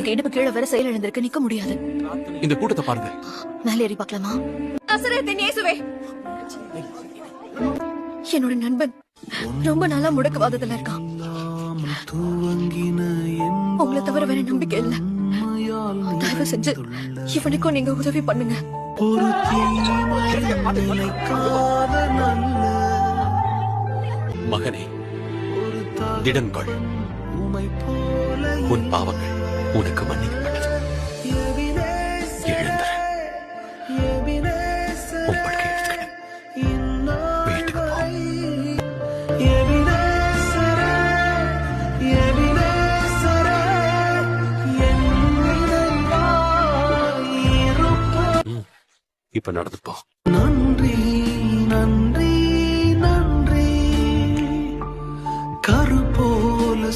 அவனுக்கு இடுப்பு கீழே வர செயல் எழுந்திருக்கு நிக்க முடியாது. இந்த கூட்டத்தை பாருங்க. மேலே ஏறி பார்க்கலாமா? இயேசுவே. என்னோட நண்பன் ரொம்ப நாளா முடக்குவாதத்துல இருக்கான். உங்களை தவிர வேற நம்பிக்கை இல்ல. தயவு செஞ்சு இவனுக்கும் நீங்க உதவி பண்ணுங்க. மகனே திடன்கொள் உன் பாவங்கள். உனக்கு மன்னிக்கப்பட்டது. எழுந்தர. உன் படுக்கை எடுத்துக்கிறேன் வீட்டுக்கு போ. இப்ப நடந்து போ. நன்றி நன்றி நன்றி. கரு போல